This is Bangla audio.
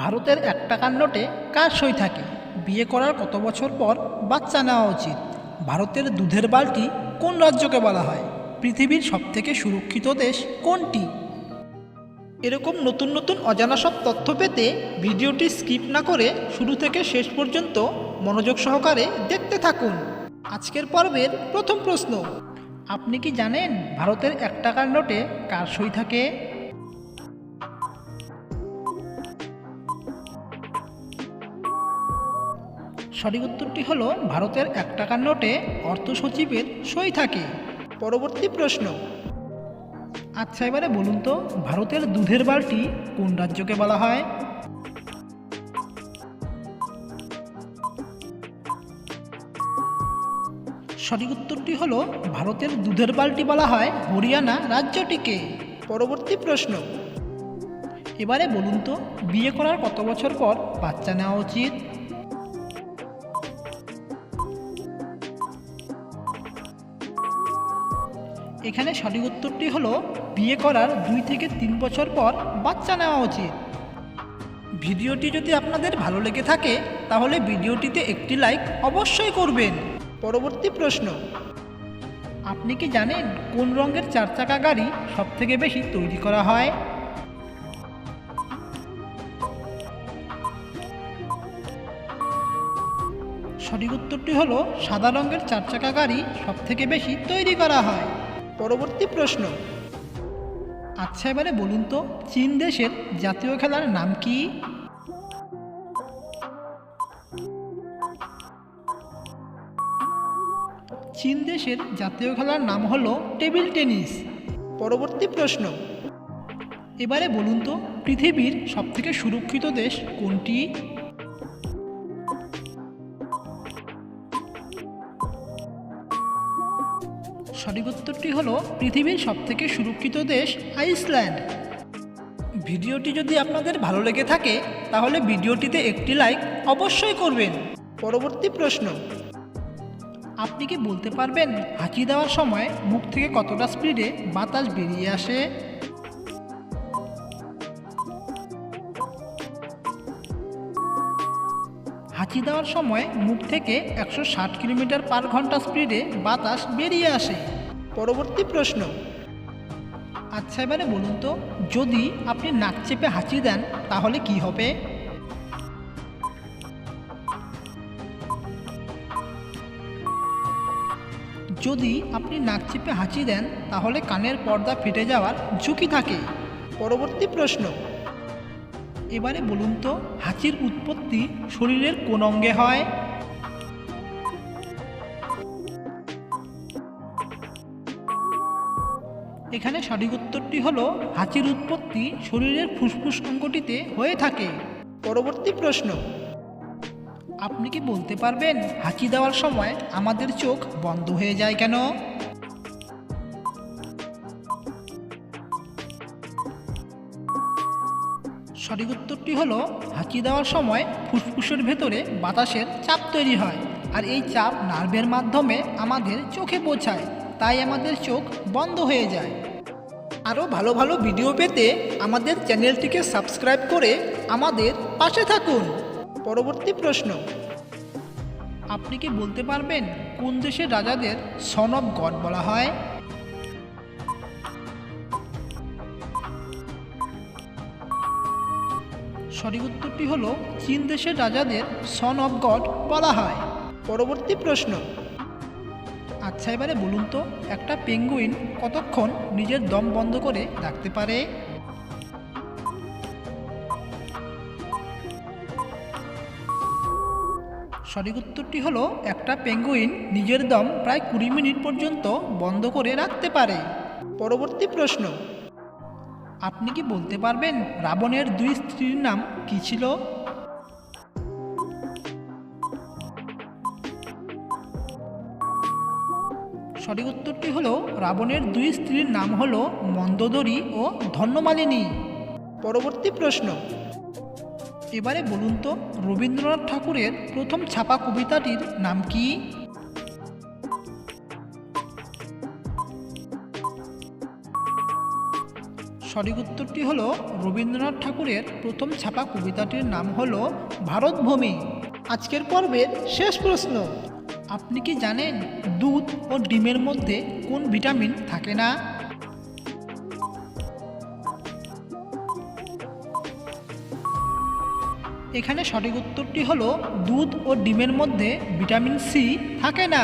ভারতের এক টাকার নোটে কার সই থাকে। বিয়ে করার কত বছর পর বাচ্চা নেওয়া উচিত। ভারতের দুধের বালতি কোন রাজ্যকে বলা হয়? পৃথিবীর সবথেকে সুরক্ষিত দেশ কোনটি? এরকম নতুন নতুন অজানা সব তথ্য পেতে ভিডিওটি স্কিপ না করে শুরু থেকে শেষ পর্যন্ত মনোযোগ সহকারে দেখতে থাকুন। আজকের পর্বের প্রথম প্রশ্ন, আপনি কি জানেন ভারতের এক টাকার নোটে কার সই থাকে? সঠিক উত্তরটি হলো, ভারতের এক টাকার নোটে অর্থ সচিবের সই থাকে। পরবর্তী প্রশ্ন। আচ্ছা এবারে বলুন তো, ভারতের দুধের বালটি কোন রাজ্যকে বলা হয়? সঠিক উত্তরটি হলো, ভারতের দুধের বালতি বলা হয় হরিয়ানা রাজ্যটিকে। পরবর্তী প্রশ্ন। এবারে বলুন তো, বিয়ে করার কত বছর পর বাচ্চা নেওয়া উচিত? এখানে সঠিক উত্তরটি হলো, বিয়ে করার দুই থেকে তিন বছর পর বাচ্চা নেওয়া উচিত। ভিডিওটি যদি আপনাদের ভালো লেগে থাকে, তাহলে ভিডিওটিতে একটি লাইক অবশ্যই করবেন। পরবর্তী প্রশ্ন। আপনি কি জানেন কোন রঙের চার চাকা গাড়ি সবথেকে বেশি তৈরি করা হয়? সঠিক উত্তরটি হলো, সাদা রঙের চার চাকা গাড়ি সবথেকে বেশি তৈরি করা হয়। পরবর্তী প্রশ্ন। আচ্ছা এবারে বলুন তো, চীন দেশের জাতীয় খেলার নাম কি? চীন দেশের জাতীয় খেলার নাম হলো টেবিল টেনিস। পরবর্তী প্রশ্ন। এবারে বলুন তো, পৃথিবীর সবথেকে সুরক্ষিত দেশ কোনটি? সঠিক উত্তরটি হলো পৃথিবীর সবথেকে সুরক্ষিত দেশ আইসল্যান্ড। ভিডিওটি যদি আপনাদের ভালো লেগে থাকে, তাহলে ভিডিওটিতে একটি লাইক অবশ্যই করবেন। পরবর্তী প্রশ্ন। আপনি কি বলতে পারবেন হাঁচি দেওয়ার সময় মুখ থেকে কতটা স্পিডে বাতাস বেরিয়ে আসে? হাঁচি দেওয়ার সময় মুখ থেকে একশো ষাট কিলোমিটার পার ঘণ্টা স্পিডে বাতাস বেরিয়ে আসে। পরবর্তী প্রশ্ন। আচ্ছা এবারে বলুন তো, যদি আপনি নাক চেপে হাঁচি দেন, তাহলে কি হবে? যদি আপনি নাক চেপে হাঁচি দেন, তাহলে কানের পর্দা ফেটে যাওয়ার ঝুঁকি থাকে। পরবর্তী প্রশ্ন। এবারে বলুন তো, হাঁচির উৎপত্তি শরীরের কোন অঙ্গে হয়? এখানে সঠিক উত্তরটি হলো, হাঁচির উৎপত্তি শরীরের ফুসফুস অঙ্গটিতে হয়ে থাকে। পরবর্তী প্রশ্ন। আপনি কি বলতে পারবেন, হাঁচি দেওয়ার সময় আমাদের চোখ বন্ধ হয়ে যায় কেন? সঠিক উত্তরটি হলো হাঁচি দেওয়ার সময় ফুসফুসের ভেতরে বাতাসের চাপ তৈরি হয় আর এই চাপ নার্ভের মাধ্যমে আমাদের চোখে পৌঁছায়, তাই আমাদের চোখ বন্ধ হয়ে যায়। আরও ভালো ভালো ভিডিও পেতে আমাদের চ্যানেলটিকে সাবস্ক্রাইব করে আমাদের পাশে থাকুন। পরবর্তী প্রশ্ন। আপনি কি বলতে পারবেন কোন দেশের রাজাদের সন অফ গড বলা হয়? সঠিক উত্তরটি হলো, চীন দেশের রাজাদের সন অফ গড বলা হয়। পরবর্তী প্রশ্ন। আচ্ছা এবারে বলুন তো, একটা পেঙ্গুইন কতক্ষণ নিজের দম বন্ধ করে রাখতে পারে? সঠিক উত্তরটি হলো, একটা পেঙ্গুইন নিজের দম প্রায় কুড়ি মিনিট পর্যন্ত বন্ধ করে রাখতে পারে। পরবর্তী প্রশ্ন। আপনি কি বলতে পারবেন রাবণের দুই স্ত্রীর নাম কি ছিল? সঠিক উত্তরটি হলো, রাবণের দুই স্ত্রীর নাম হলো মন্দোদরী ও ধন্যমালিনী। পরবর্তী প্রশ্ন। এবারে বলুন তো, রবীন্দ্রনাথ ঠাকুরের প্রথম ছাপা কবিতাটির নাম কি? সঠিক উত্তরটি হলো রবীন্দ্রনাথ ঠাকুরের প্রথম ছাপা কবিতাটির নাম হলো ভারতভূমি। আজকের পর্বের শেষ প্রশ্ন, আপনি কি জানেন দুধ ও ডিমের মধ্যে কোন ভিটামিন থাকে না? এখানে সঠিক উত্তরটি হলো দুধ ও ডিমের মধ্যে ভিটামিন সি থাকে না।